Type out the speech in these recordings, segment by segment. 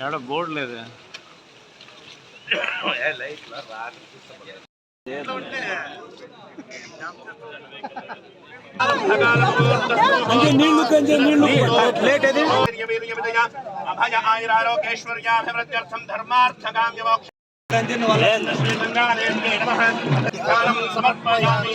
ఎక్కడ బోర్డు లేదు నీళ్లు కంచె నీళ్లు ప్లేట్ అది అభయ ఆయురారోగ్యేశ్వర్యాభివృద్ధ్యర్థం ధర్మార్థకామ్య మోక్ష సమర్పయామి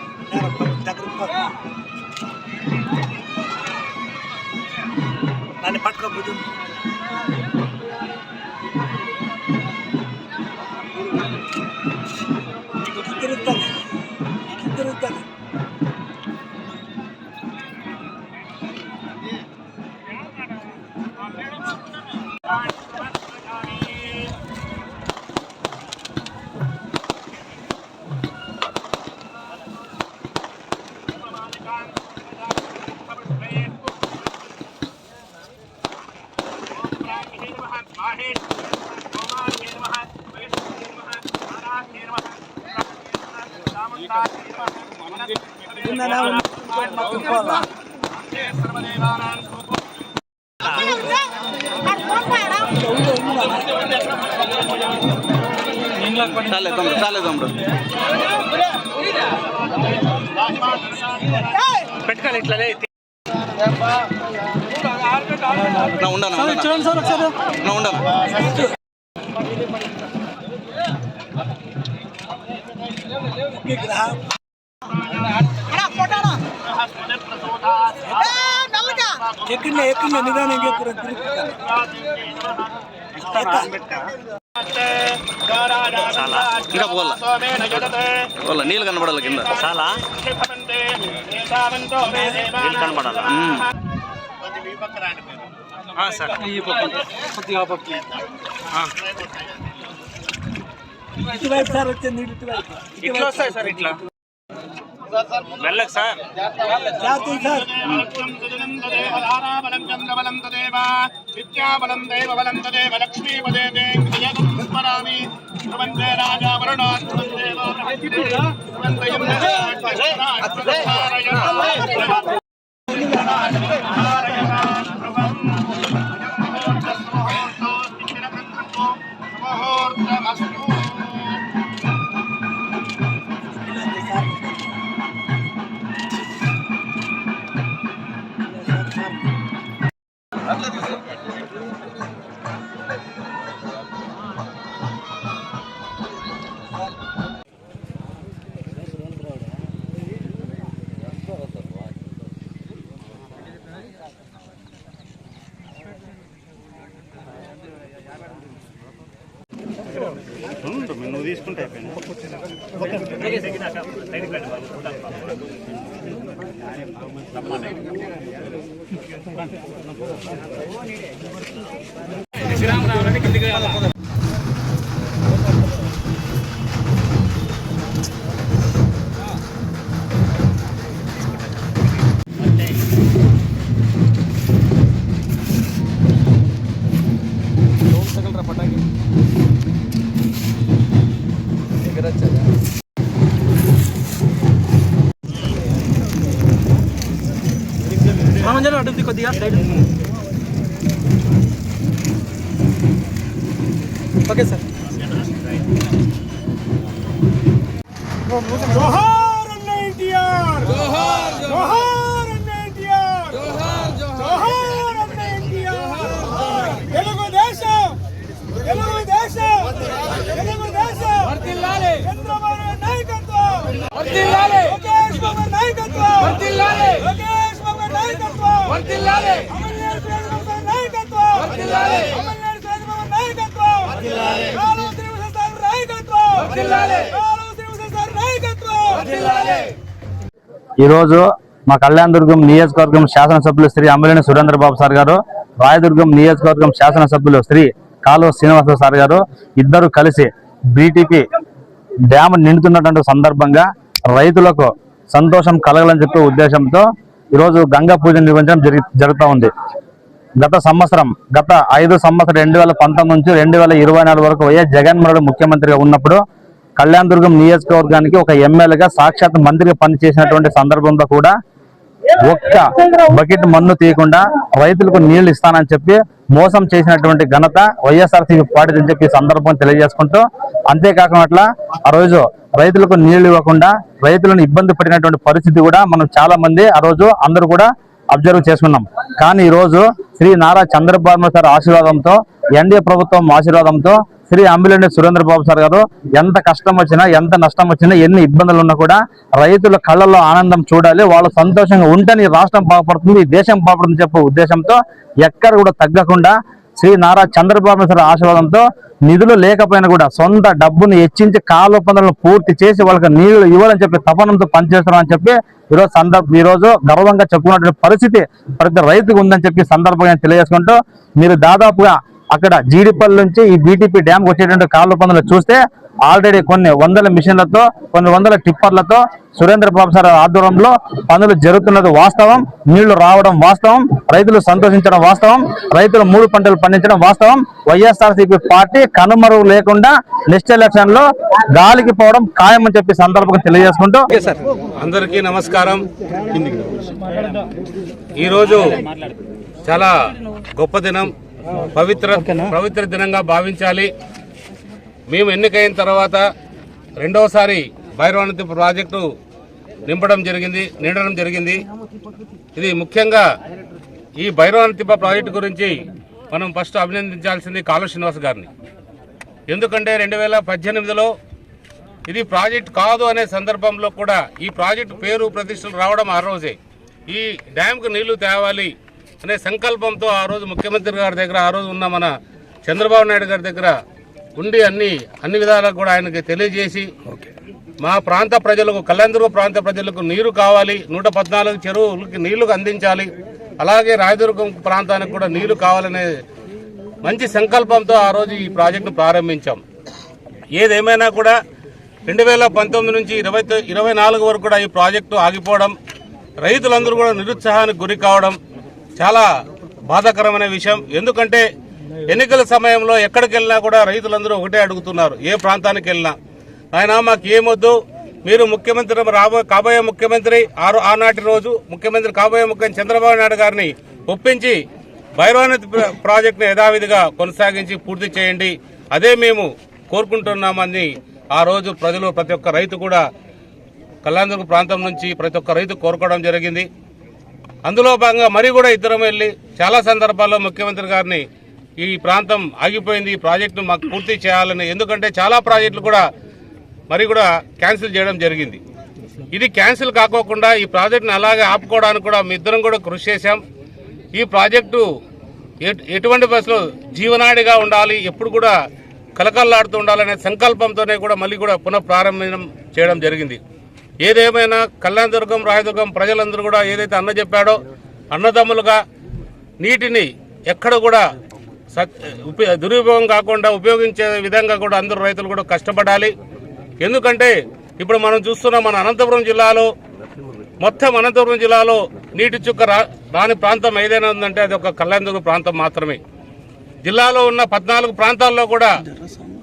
ఇదో సార్. చాలే తమ్ముడు చాలే తమ్ముడు పెట్టుకోవాలి ఇట్లా లే. నా ఉండాలి. చూడండి సార్ ఒకసారి. నా ఉండాలి. ఎక్కిండే ఎక్కిండే నిదానం ఇంకా పోవాలా? పోవాలా? నీళ్ళు కనబడాలి కింద? చాలా. నీళ్ళు కనబడాలా? మ్మ్. ఆ, సార్ కొద్దిగా పక్క ఇటువైపు సార్ వచ్చింది ఇటువైపు ఇట్లా వస్తాయి సార్ ఇట్లా వెళ్ళకు సార్ జాతీయ సార్ బలం చంద్రబలం తదేవ విద్యాబలం దేవబలం తదేవ లక్ష్మీపదే స్మరామి ధ్రువంతే రాజా más. Gracias. ధ్రువంతయం అయిపోయింది శ్రీరామరావు కిందికి రామంజన్ అడ్డుంది కొద్దిగా. సైడ్ ఓకే సార్ జోహార్ అన్న ఎన్టీఆర్! జోహార్ జోహార్. అన్న ఎన్టీఆర్! జోహార్ జోహార్. అన్న ఎన్టీఆర్! తెలుగు దేశం! తెలుగు దేశం! తెలుగు దేశం! వర్ధిల్లాలి చంద్రబాబు నాయకత్వం! వర్ధిల్లాలి లోకేష్ బాబు నాయకత్వం! లోకేష్ నాయకత్వం నాయకత్వం ఈరోజు మా కళ్యాణదుర్గం నియోజకవర్గం శాసనసభ్యులు శ్రీ అమ్మలేని సురేంద్ర బాబు సార్ గారు రాయదుర్గం నియోజకవర్గం శాసనసభ్యులు శ్రీ కాలువ శ్రీనివాస సార్ గారు ఇద్దరు కలిసి బీటీపీ డ్యామ్ నిండుతున్నటువంటి సందర్భంగా రైతులకు సంతోషం కలగాలని చెప్పే ఉద్దేశంతో ఈరోజు గంగా పూజ నిర్వహించడం జరి జరుగుతూ ఉంది. గత సంవత్సరం గత ఐదు సంవత్సరం రెండు వేల పంతొమ్మిది నుంచి రెండు వేల ఇరవై నాలుగు వరకు వైఎస్ జగన్మోహన్ ముఖ్యమంత్రిగా ఉన్నప్పుడు కళ్యాణదుర్గం నియోజకవర్గానికి ఒక ఎమ్మెల్యేగా సాక్షాత్ మంత్రిగా పనిచేసినటువంటి సందర్భంలో కూడా ఒక్క బకెట్ మన్ను తీయకుండా రైతులకు నీళ్ళు ఇస్తానని చెప్పి మోసం చేసినటువంటి ఘనత వైఎస్ఆర్సీపీ పార్టీ అని చెప్పి సందర్భం తెలియజేసుకుంటూ అంతేకాకుండా అట్లా ఆ రోజు రైతులకు నీళ్ళు ఇవ్వకుండా రైతులను ఇబ్బంది పడినటువంటి పరిస్థితి కూడా మనం చాలా మంది ఆ రోజు అందరూ కూడా అబ్జర్వ్ చేసుకున్నాం. కానీ ఈ రోజు శ్రీ నారా చంద్రబాబు సార్ ఆశీర్వాదంతో ఎన్డీఏ ప్రభుత్వం ఆశీర్వాదంతో శ్రీ అంబిలేని సురేంద్ర బాబు సార్ గారు ఎంత కష్టం వచ్చినా ఎంత నష్టం వచ్చినా ఎన్ని ఇబ్బందులు ఉన్నా కూడా రైతుల కళ్ళల్లో ఆనందం చూడాలి. వాళ్ళు సంతోషంగా ఉంటేనే రాష్ట్రం బాగుపడుతుంది దేశం బాగుపడుతుంది చెప్పే ఉద్దేశంతో ఎక్కడ కూడా తగ్గకుండా శ్రీ నారా చంద్రబాబు సార్ ఆశీర్వాదంతో నిధులు లేకపోయినా కూడా సొంత డబ్బును హెచ్చించి కాలువ పనులను పూర్తి చేసి వాళ్ళకి నీళ్ళు ఇవ్వాలని చెప్పి తపనంతో పనిచేస్తున్నారని చెప్పి ఈరోజు సందర్భ ఈ రోజు గర్వంగా చెప్పుకున్నటువంటి పరిస్థితి ప్రతి రైతుకు ఉందని చెప్పి సందర్భంగా తెలియజేసుకుంటూ మీరు దాదాపుగా అక్కడ జీడిపల్లి నుంచి ఈ బీటీపీ డ్యామ్ వచ్చేటువంటి కాళ్ళ పనులు చూస్తే ఆల్రెడీ కొన్ని వందల మిషన్లతో కొన్ని వందల టిప్పర్లతో సురేంద్ర బాబు సార్ ఆధ్వర్యంలో పనులు జరుగుతున్నది వాస్తవం నీళ్ళు రావడం వాస్తవం రైతులు సంతోషించడం వాస్తవం రైతులు మూడు పంటలు పండించడం వాస్తవం. వైఎస్ఆర్సీపీ పార్టీ కనుమరుగు లేకుండా నెక్స్ట్ ఎలక్షన్లో గాలికి పోవడం ఖాయమని చెప్పి సందర్భంగా తెలియజేసుకుంటూ అందరికీ నమస్కారం. ఈరోజు చాలా గొప్ప దినం. పవిత్ర పవిత్ర దినంగా భావించాలి. మేము ఎన్నికైన తర్వాత రెండవసారి భైరవానతి ప్రాజెక్టు నింపడం జరిగింది నిండడం జరిగింది. ఇది ముఖ్యంగా ఈ భైరవానతిప్ప ప్రాజెక్టు గురించి మనం ఫస్ట్ అభినందించాల్సింది కాలు శ్రీనివాస్ గారిని. ఎందుకంటే రెండు వేల పద్దెనిమిదిలో ఇది ప్రాజెక్ట్ కాదు అనే సందర్భంలో కూడా ఈ ప్రాజెక్టు పేరు ప్రతిష్టలు రావడం ఆ రోజే. ఈ డ్యామ్కు నీళ్ళు తేవాలి అనే సంకల్పంతో ఆ రోజు ముఖ్యమంత్రి గారి దగ్గర ఆ రోజు ఉన్న మన చంద్రబాబు నాయుడు గారి దగ్గర ఉండి అన్ని అన్ని విధాలుగా కూడా ఆయనకి తెలియజేసి మా ప్రాంత ప్రజలకు కళ్యాణదుర్గ ప్రాంత ప్రజలకు నీరు కావాలి నూట పద్నాలుగు చెరువులకి నీళ్ళు అందించాలి అలాగే రాయదుర్గం ప్రాంతానికి కూడా నీరు కావాలనే మంచి సంకల్పంతో ఆ రోజు ఈ ప్రాజెక్టును ప్రారంభించాం. ఏదేమైనా కూడా రెండు వేల పంతొమ్మిది నుంచి ఇరవై ఇరవై నాలుగు వరకు కూడా ఈ ప్రాజెక్టు ఆగిపోవడం రైతులందరూ కూడా నిరుత్సాహానికి గురి కావడం చాలా బాధాకరమైన విషయం. ఎందుకంటే ఎన్నికల సమయంలో ఎక్కడికి వెళ్ళినా కూడా రైతులందరూ ఒకటే అడుగుతున్నారు ఏ ప్రాంతానికి వెళ్ళినా ఆయన మాకు ఏమొద్దు? మీరు ముఖ్యమంత్రి రాబోయే కాబోయే ముఖ్యమంత్రి ఆరు ఆనాటి రోజు ముఖ్యమంత్రి కాబోయే ముఖ్యమంత్రి చంద్రబాబు నాయుడు గారిని ఒప్పించి భైరవనాథ్ ప్రాజెక్టును యథావిధిగా కొనసాగించి పూర్తి చేయండి. అదే మేము కోరుకుంటున్నామని ఆ రోజు ప్రజలు ప్రతి ఒక్క రైతు కూడా కళ్యాణదుర్గ ప్రాంతం నుంచి ప్రతి ఒక్క రైతు కోరుకోవడం జరిగింది. అందులో భాగంగా మరి కూడా ఇద్దరం వెళ్ళి చాలా సందర్భాల్లో ముఖ్యమంత్రి గారిని ఈ ప్రాంతం ఆగిపోయింది. ఈ ప్రాజెక్టును మాకు పూర్తి చేయాలని ఎందుకంటే చాలా ప్రాజెక్టులు కూడా మరి కూడా క్యాన్సిల్ చేయడం జరిగింది. ఇది క్యాన్సిల్ కాకోకుండా ఈ ప్రాజెక్టును అలాగే ఆపుకోవడానికి కూడా మీ ఇద్దరం కూడా కృషి చేశాం. ఈ ప్రాజెక్టు ఎటు- ఎటువంటి బస్సులో జీవనాడిగా ఉండాలి ఎప్పుడు కూడా కలకల్లాడుతూ ఉండాలనే సంకల్పంతోనే కూడా మళ్ళీ కూడా పునఃప్రారంభం చేయడం జరిగింది. ఏదేమైనా కళ్యాణదుర్గం రాయదుర్గం ప్రజలందరూ కూడా ఏదైతే అన్న చెప్పాడో అన్నదమ్ములుగా నీటిని ఎక్కడ కూడా దురుపయోగం కాకుండా ఉపయోగించే విధంగా కూడా అందరూ రైతులు కూడా కష్టపడాలి. ఎందుకంటే ఇప్పుడు మనం చూస్తున్నాం మన అనంతపురం జిల్లాలో మొత్తం అనంతపురం జిల్లాలో నీటి చుక్క రా రాని ప్రాంతం ఏదైనా ఉందంటే అది ఒక కళ్యాణదుర్గ ప్రాంతం మాత్రమే. జిల్లాలో ఉన్న పద్నాలుగు ప్రాంతాల్లో కూడా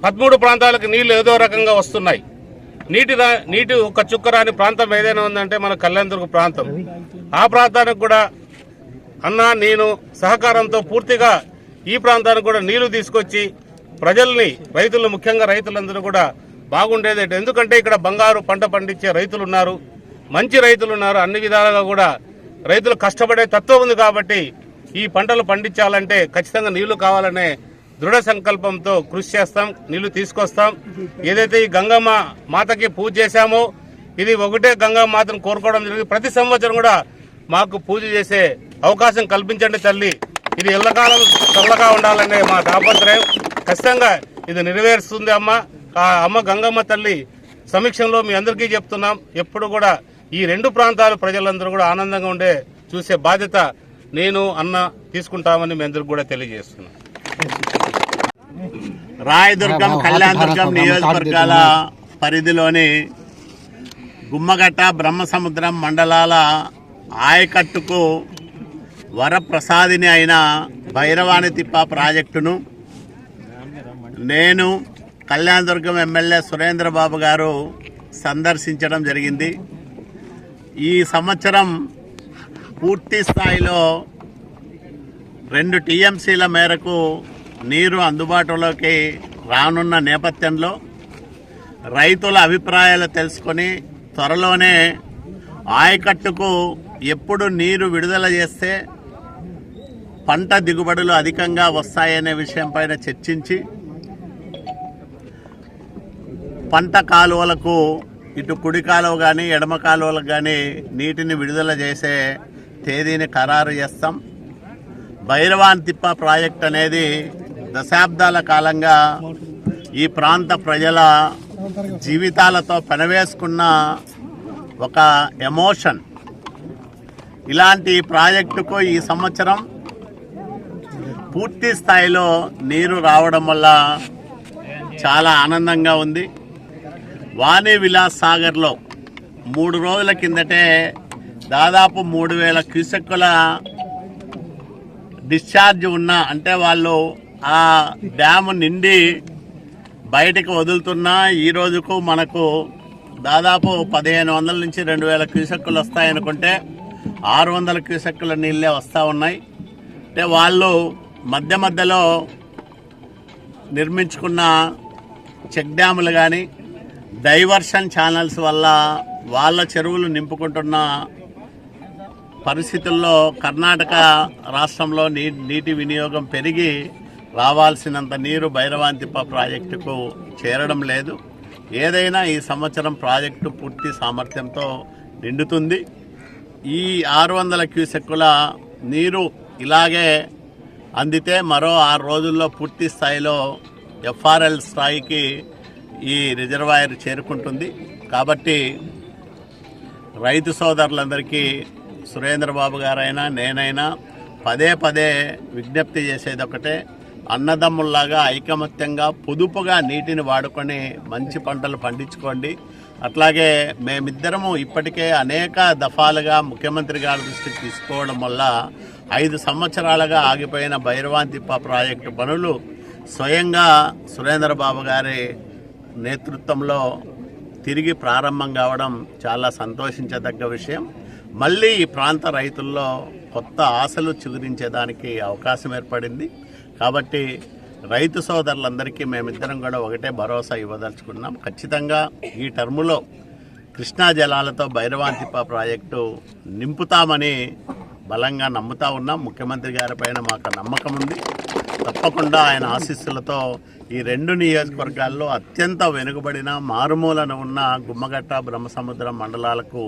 పదమూడు ప్రాంతాలకు నీళ్ళు ఏదో రకంగా వస్తున్నాయి. నీటి నీటి ఒక చుక్క రాని ప్రాంతం ఏదైనా ఉందంటే మన కళ్యాణదుర్గ ప్రాంతం. ఆ ప్రాంతానికి కూడా అన్న నేను సహకారంతో పూర్తిగా ఈ ప్రాంతానికి కూడా నీళ్ళు తీసుకొచ్చి ప్రజల్ని రైతులు ముఖ్యంగా రైతులందరూ కూడా బాగుండేది ఎందుకంటే ఇక్కడ బంగారు పంట పండించే రైతులు ఉన్నారు మంచి రైతులు ఉన్నారు అన్ని విధాలుగా కూడా రైతులు కష్టపడే తత్వం ఉంది కాబట్టి ఈ పంటలు పండించాలంటే ఖచ్చితంగా నీళ్ళు కావాలనే దృఢ సంకల్పంతో కృషి చేస్తాం నీళ్ళు తీసుకొస్తాం. ఏదైతే ఈ గంగమ్మ మాతకి పూజ చేశామో ఇది ఒకటే గంగమ్మ మాతను కోరుకోవడం జరిగింది. ప్రతి సంవత్సరం కూడా మాకు పూజ చేసే అవకాశం కల్పించండి తల్లి. ఇది ఎల్లకాలం చల్లగా ఉండాలనే మా తాపత్రయం. ఖచ్చితంగా ఇది నెరవేరుస్తుంది అమ్మ. ఆ అమ్మ గంగమ్మ తల్లి సమీక్షంలో మీ అందరికీ చెప్తున్నాం. ఎప్పుడు కూడా ఈ రెండు ప్రాంతాల ప్రజలందరూ కూడా ఆనందంగా ఉండే చూసే బాధ్యత నేను అన్న తీసుకుంటామని మీ అందరికి కూడా తెలియజేస్తున్నాను రాయదుర్గం కళ్యాణదుర్గం నియోజకవర్గాల పరిధిలోని గుమ్మగట్ట బ్రహ్మసముద్రం మండలాల ఆయకట్టుకు వరప్రసాదిని అయిన భైరవాణి తిప్ప ప్రాజెక్టును నేను కళ్యాణదుర్గం ఎమ్మెల్యే సురేంద్రబాబు గారు సందర్శించడం జరిగింది. ఈ సంవత్సరం పూర్తి స్థాయిలో రెండు టీఎంసీల మేరకు నీరు అందుబాటులోకి రానున్న నేపథ్యంలో రైతుల అభిప్రాయాలు తెలుసుకొని త్వరలోనే ఆయకట్టుకు ఎప్పుడు నీరు విడుదల చేస్తే పంట దిగుబడులు అధికంగా వస్తాయనే విషయంపైన చర్చించి పంట కాలువలకు ఇటు కుడి కాలువ కానీ ఎడమ కాలువలకు కానీ నీటిని విడుదల చేసే తేదీని ఖరారు చేస్తాం. భైరవాన్ తిప్ప ప్రాజెక్ట్ అనేది దశాబ్దాల కాలంగా ఈ ప్రాంత ప్రజల జీవితాలతో పెనవేసుకున్న ఒక ఎమోషన్. ఇలాంటి ప్రాజెక్టుకు ఈ సంవత్సరం పూర్తి స్థాయిలో నీరు రావడం వల్ల చాలా ఆనందంగా ఉంది. వాణి విలాస్ సాగర్లో మూడు రోజుల కిందటే దాదాపు మూడు వేల క్యూసెక్కుల డిశ్చార్జ్ ఉన్న అంటే వాళ్ళు ఆ డ్యామ్ నిండి బయటకు వదులుతున్నా ఈ రోజుకు మనకు దాదాపు పదిహేను వందల నుంచి రెండు వేల క్యూసెక్కులు వస్తాయనుకుంటే ఆరు వందల క్యూసెక్కుల నీళ్ళే వస్తూ ఉన్నాయి. అంటే వాళ్ళు మధ్య మధ్యలో నిర్మించుకున్న చెక్ డ్యాములు కానీ డైవర్షన్ ఛానల్స్ వల్ల వాళ్ళ చెరువులు నింపుకుంటున్న పరిస్థితుల్లో కర్ణాటక రాష్ట్రంలో నీ నీటి వినియోగం పెరిగి రావాల్సినంత నీరు భైరవాంతిప్ప ప్రాజెక్టుకు చేరడం లేదు. ఏదైనా ఈ సంవత్సరం ప్రాజెక్టు పూర్తి సామర్థ్యంతో నిండుతుంది. ఈ ఆరు వందల క్యూసెక్కుల నీరు ఇలాగే అందితే మరో ఆరు రోజుల్లో పూర్తి స్థాయిలో ఎఫ్ఆర్ఎల్ స్థాయికి ఈ రిజర్వాయర్ చేరుకుంటుంది. కాబట్టి రైతు సోదరులందరికీ సురేంద్రబాబు గారైనా నేనైనా పదే పదే విజ్ఞప్తి చేసేది ఒకటే అన్నదమ్ముల్లాగా ఐకమత్యంగా పొదుపుగా నీటిని వాడుకొని మంచి పంటలు పండించుకోండి. అట్లాగే మేమిద్దరము ఇప్పటికే అనేక దఫాలుగా ముఖ్యమంత్రి గారి దృష్టికి తీసుకోవడం వల్ల ఐదు సంవత్సరాలుగా ఆగిపోయిన భైరవాంతిప్ప ప్రాజెక్టు పనులు స్వయంగా సురేంద్రబాబు గారి నేతృత్వంలో తిరిగి ప్రారంభం కావడం చాలా సంతోషించదగ్గ విషయం. మళ్ళీ ఈ ప్రాంత రైతుల్లో కొత్త ఆశలు చిగురించేదానికి అవకాశం ఏర్పడింది. కాబట్టి రైతు సోదరులందరికీ మేమిద్దరం కూడా ఒకటే భరోసా ఇవ్వదలుచుకున్నాం. ఖచ్చితంగా ఈ టర్ములో కృష్ణా జలాలతో భైరవాంతిప ప్రాజెక్టు నింపుతామని బలంగా నమ్ముతా ఉన్నాం. ముఖ్యమంత్రి గారి పైన మాకు నమ్మకం ఉంది. తప్పకుండా ఆయన ఆశీస్సులతో ఈ రెండు నియోజకవర్గాల్లో అత్యంత వెనుకబడిన మారుమూలన ఉన్న గుమ్మగట్ట బ్రహ్మసముద్రం మండలాలకు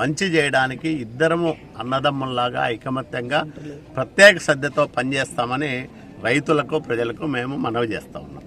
మంచి చేయడానికి ఇద్దరము అన్నదమ్ముల్లాగా ఐకమత్యంగా ప్రత్యేక శ్రద్ధతో పనిచేస్తామని రైతులకు ప్రజలకు మేము మనవి చేస్తూ ఉన్నాం.